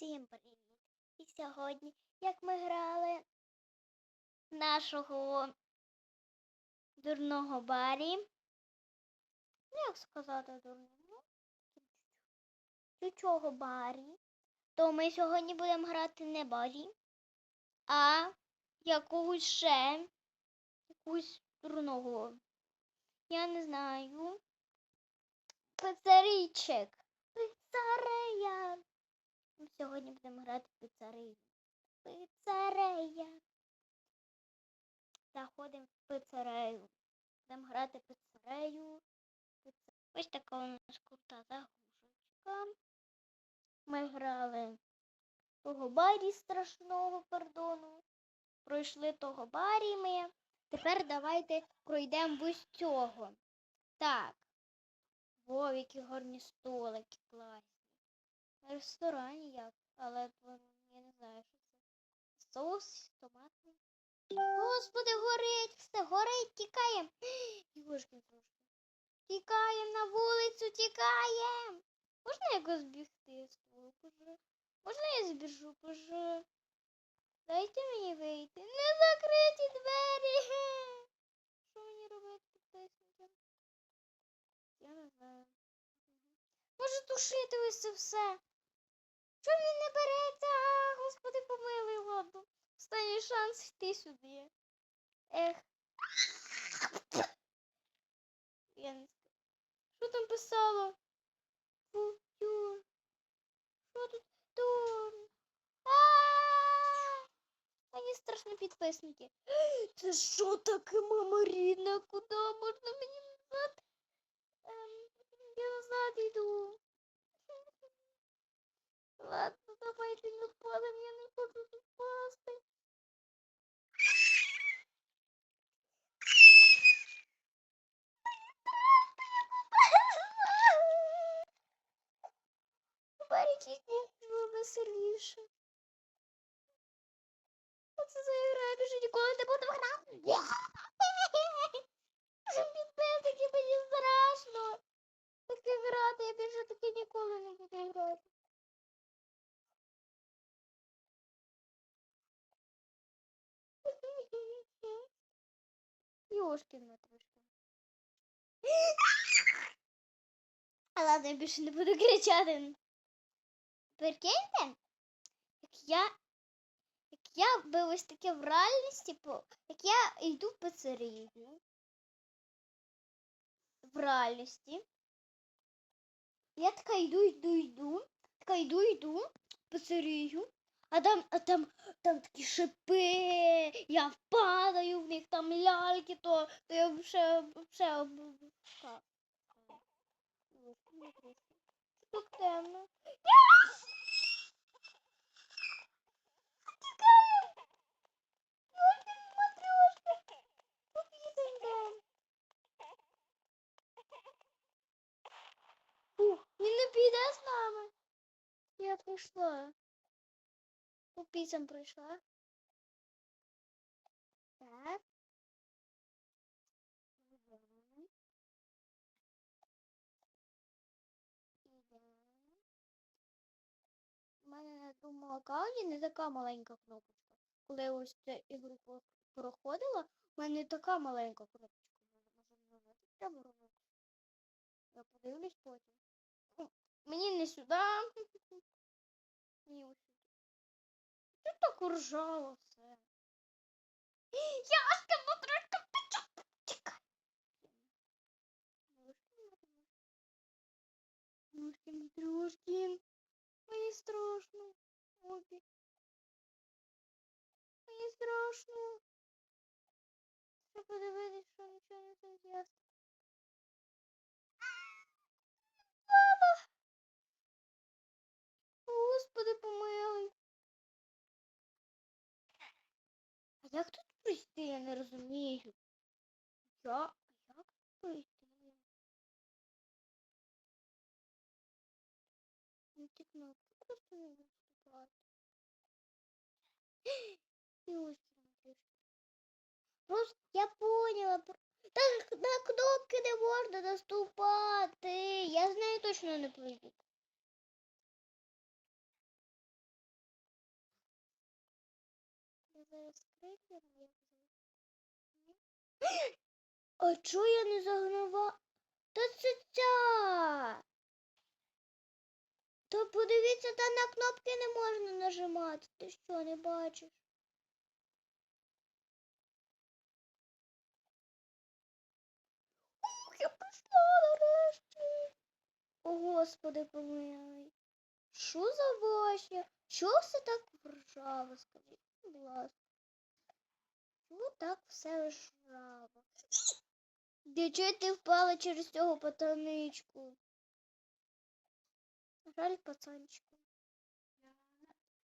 Всім привіт! І сьогодні, як ми грали нашого дурного Барі. Ну, як сказати дурного? Чучого Барі. То ми сьогодні будемо грати не Барі, а якогось ще якогось дурного. Я не знаю. Пицарійчик. Пицарея. Ми сьогодні будемо грати в пицарею. Пицарея. Заходимо в пицарею. Будемо грати в. Пица- Ось така у нас крута загрузочка. Ми грали того барі страшного, пардону. Пройшли того барі ми. Тепер давайте пройдемо ось цього. Так. Во, які гарні столики класні. Ресторані як, але то, я не знаю, що це. Соус томатний. Господи, горить, все горить, тікаємо. Ігошки трошки. Тікаємо на вулицю, тікаємо. Можна якось бігти з того, боже? Можна я збіжу, боже? Дайте мені вийти. Не закриті двері. Що мені робити підписникам? Я не знаю. Може тушити ось це все. Чому він не береться? Господи, помилуй, ладно. Останній шанс йти сюди. Ех. Я не. Що там писало? Фу, ю. Що тут? А! Мені страшно підписники. Це що таке, мама рідна? Куди можна мені назад? Ем, я назад йду. Ладно, давайте не впадем, я не хочу тут впасти. Барики було веселіше. Оце за ігра, я більше ніколи не буду мені страшно. Таке грати, я більше таке ніколи не буду грати. Ёшкин матрешка. А ладно, я більше не буду кричати. Прикиньте, як я, як я би ось таке в реальності, як я йду в пиццерію. В реальності. Я така йду, йду, йду. Така йду, йду в пиццерію. А там, а там, там такі шипи, я впадаю в них, там ляльки, то, то я вже, вже об- так. Так темно. Тікаємо! Ёлки, матрёшка! Попітенька! Ух, він не піде з нами. Я прийшла. Піцам прийшла. Так. У мене на тому аккаунті не така маленька кнопочка. Коли ось цю ігру проходила, у мене така маленька кнопочка. Може, треба робити. Я подивлюсь потім. Мені не сюди. Мені ось Що так ржало все? Яшка, матрешка, пича! Тікай! Матрешки, матрешки. Мені страшно. Обі. Мені страшно. Треба подивитись, що нічого не ясно. Мама! Господи, помилуй. Як тут пройти, я не розумію. Я? Як тут пройти? Ну, ті кнопки просто не виступають. І ось смотриш. Просто я поняла. про- Та на кнопки не можна наступати. Я знаю точно не пройду. Зараз крикне, я А чого я не загнала? Та це ця. То подивіться, та на кнопки не можна нажимати. Ти що, не бачиш? Ух, я прийшла нарешті. О, Господи, помилуй. Що за ваші? Що все так ржаво, скажіть, будь ласка. Чому так все ржаво? Дичі ти впала через цього пацаничку. Жаль пацанчику.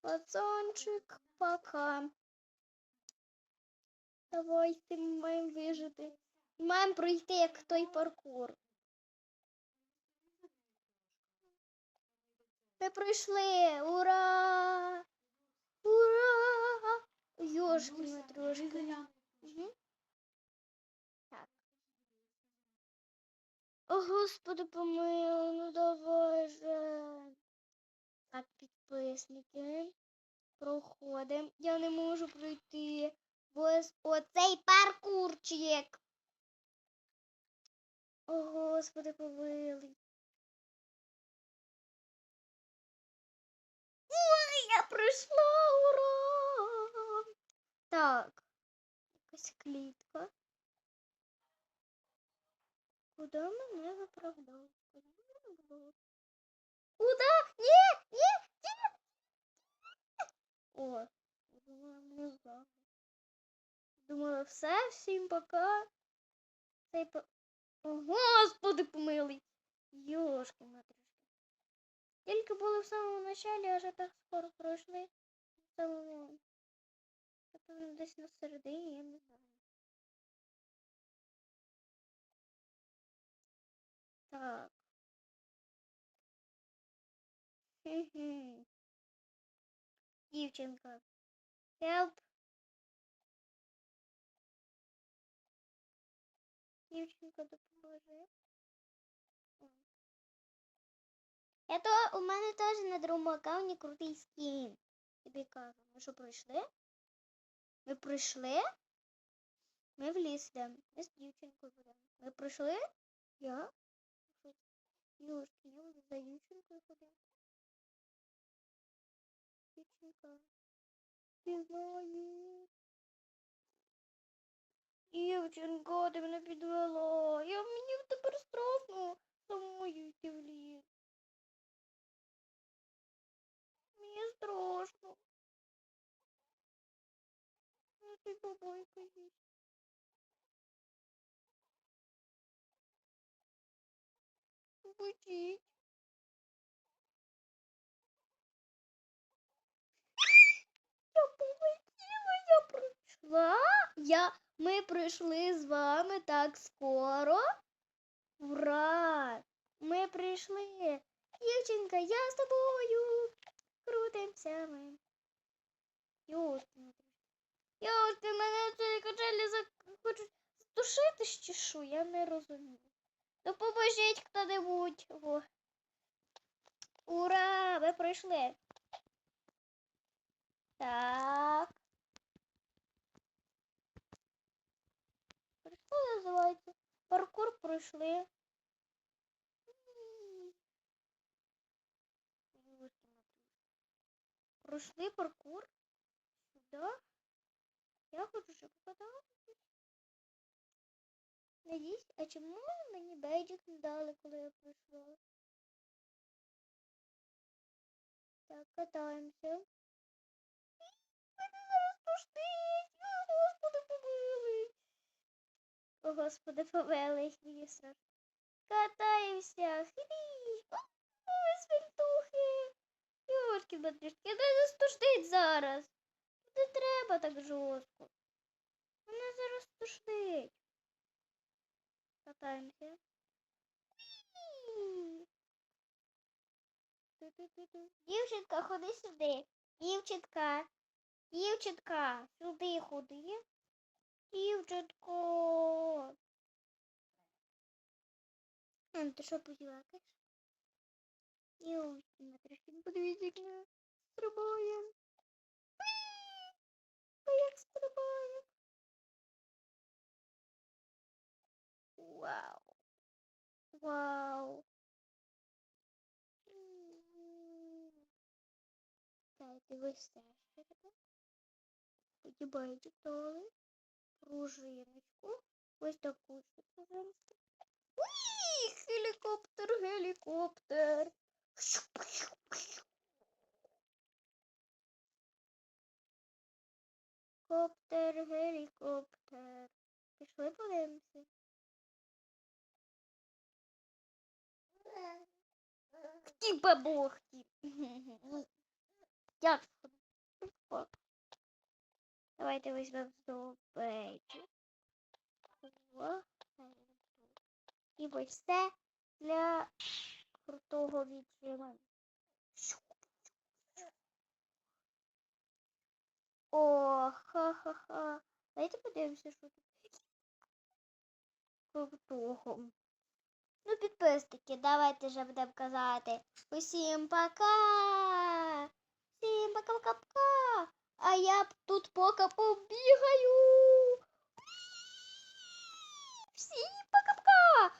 Пацанчик, пока. Давайте ми маємо вижити. Маємо пройти як той паркур. Ми пройшли! Ура! Ура! Йошки ми трошки. Угу. Так. О, Господи, помилуй, ну давай же. Так, підписники. Проходимо. Я не можу пройти. Ось оцей паркурчик. О, Господи, помилуй. Ой, я пройшла! Так, якась клітка. Куди мене виправдав? Куди? Ні, ні, ні. О, думала, мене здав. Думала, все, всім пока. Цей по... О, Господи, помилуй. Йошки матрюшки. Тільки були в самому началі, а вже так скоро пройшли. Самому... Напевно, десь на середині, я не знаю. Так. Хм-хм. Дівчинка. Help. Дівчинка, допоможи. О. Я то, у мене теж на другому аккаунті крутий скін. Тобі кажу. Ми що пройшли? Ми пройшли? Ми в ліс йдемо. Ми з дівчинкою будемо. Ми пройшли? Я? Юшки, я буду за дівчинкою ходити. Дівчинка. Знаєш. Дівчинко, ти мене підвела. Я мені Ну ти є. Будіть. Я полетіла, я пройшла. Я... Ми прийшли з вами так скоро. Ура! Ми прийшли. Дівчинка, я з тобою. Крутимося ми. Йошки, Йошки, мене ці качелі хочуть здушити чи що? Я не розумію. Допоможіть хто-небудь. Ура! Ви пройшли. Так. Що називається? Паркур пройшли. Пройшли паркур. Сюди. Я хочу ще покататися. Надіюсь, а чому мені бейджик не дали, коли я прийшла? Так, катаємося. О, Господи. О, помилуй, мені. Катаємося. Хрі. Ой, свинтухи. Йошки, батюшки, не стошнить зараз. Не треба так жорстко. Мене зараз тошнить. Катаємося. Дівчинка, ходи сюди. Дівчинка. Дівчинка, сюди ходи. Дівчинко. А, ти що поділакаєш? Дівчинка, матрішки, подивіться, як вона стрибає. Уі. Ой, як Вау. Вау. Так, дивись теж. Подібай детали. Пружиночку. Ось таку пружинку. Уї! Гелікоптер, гелікоптер. Коптер, гелікоптер. Пішли подивимося. Ті бабухті. Як? Давайте візьмемо здобечі. І ось для крутого віджимання. О, ха-ха-ха. Давайте подивимося, що тут. Крутого. Ну, підписники, давайте вже будемо казати. Усім пока! Всім пока-пока-пока! А я тут пока побігаю. Всім пока-пока!